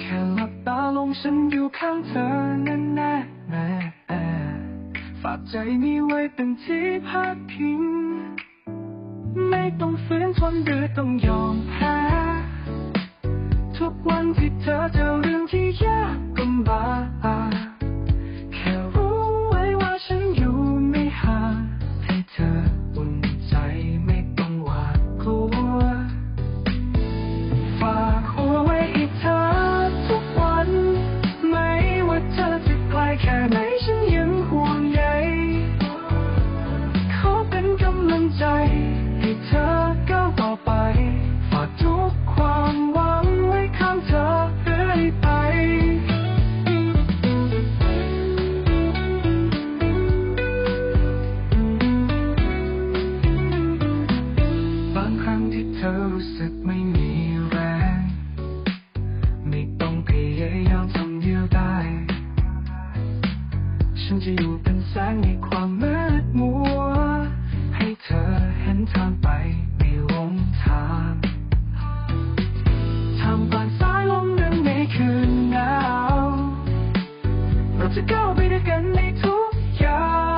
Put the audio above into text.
แค่หลับตาลงฉันอยู่ข้างเธอนั่นแน่แน่ฝากใจนี้ไว้เป็นที่พักพิง ไม่ต้องฝืนทนหรือต้องยอมแพ้ทุกวันที่เธอเจอเรื่องที่ยากลำบาก ไม่มีแรง ไม่ต้องพยายามทำเดียวได้ ฉันจะอยู่เป็นแสงในความมืดมัว ให้เธอเห็นทางไปไม่หลงทางทำกางสายลมนั้นในคืนหนาว เราจะก้าวไปด้วยกันในทุกอย่าง